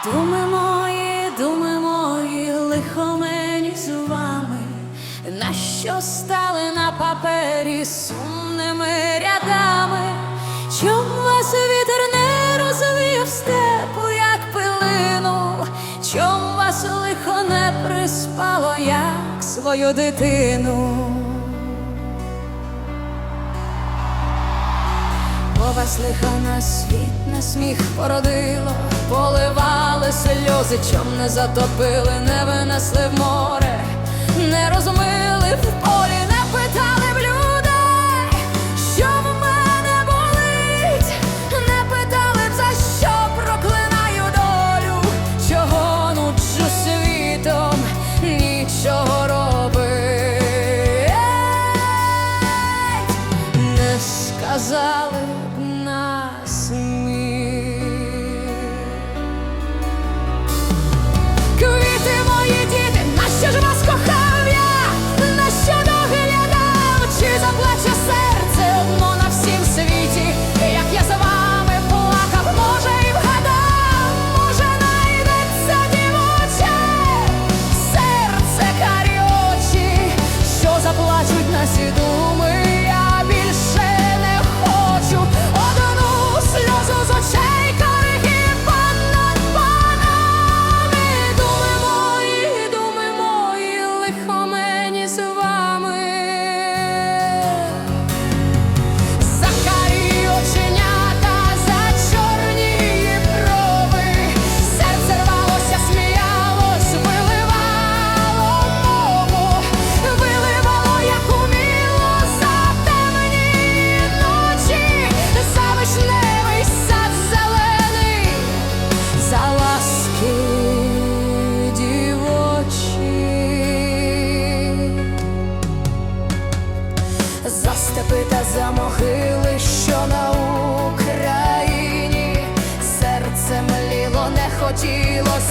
Думи мої, думи мої, лихо мені з вами, на що стали на папері сумними рядами, чом вас вітер не розвіяв степу, як пилину, чом вас лихо не приспало, як свою дитину. Бо вас на світ, на сміх породило, поливали сльози, чом не затопили, не винесли в море, не розмили в полі, не питали в людей, що в мене болить, не питали за що проклинаю долю, чого нуджу світом, нічого робить. Не сказали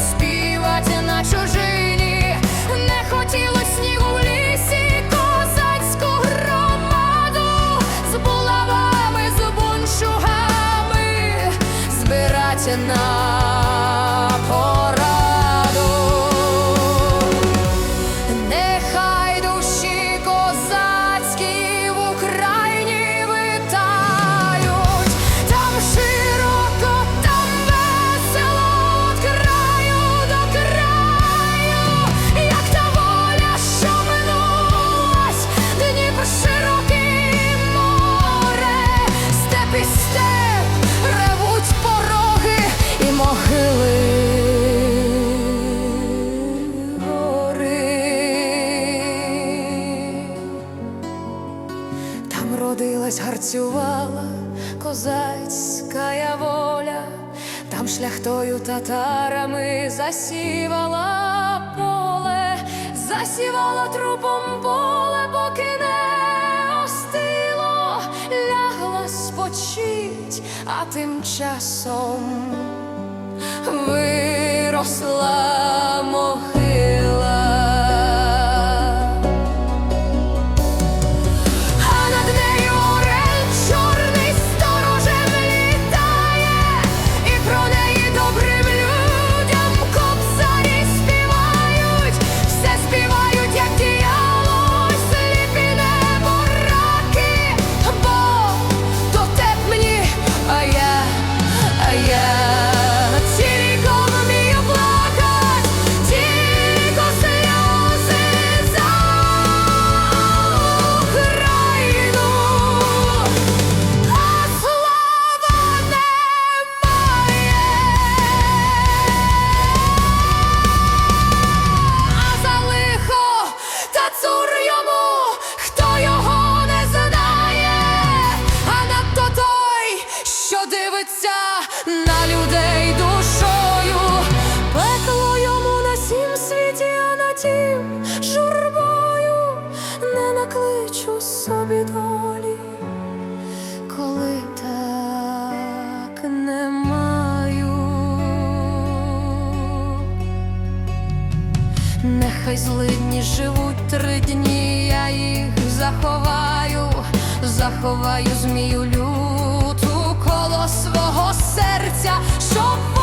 співати на чужині, не хотілось ні у лісі, козацьку громаду. З булавами, з бунчугами збирати на козацька воля, там шляхтою татарами засівала поле, засівала трупом поле, поки не остило, лягла спочить, а тим часом виросла могила. А журбою не накличу собі долі, коли так не маю. Нехай злидні живуть три дні, я їх заховаю, заховаю змію люту коло свого серця, щоб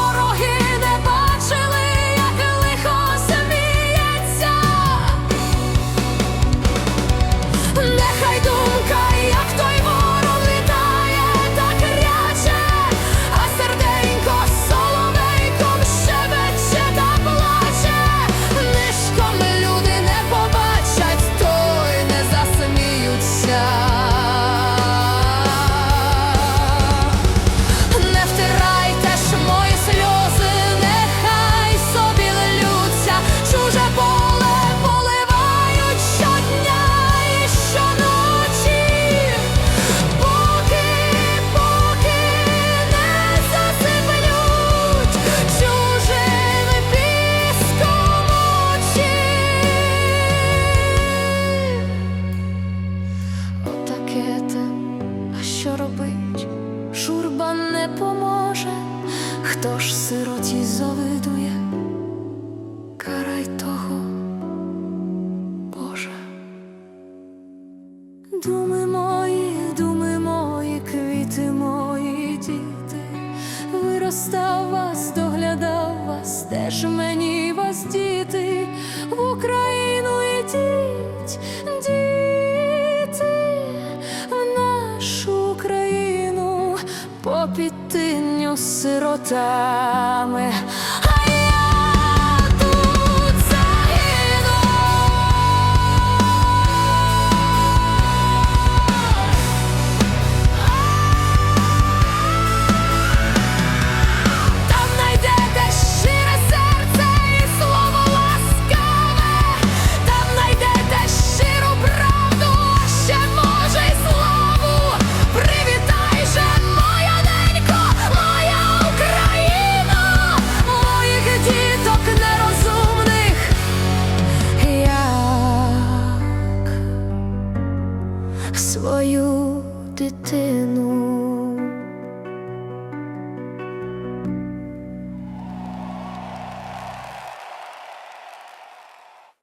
журба не поможе, хто ж сироті завидує, карай того, Боже. Думи мої, думи мої, квіти мої діти, виростав вас, доглядав вас, теж мені. По підтинню сиротами. Свою дитину.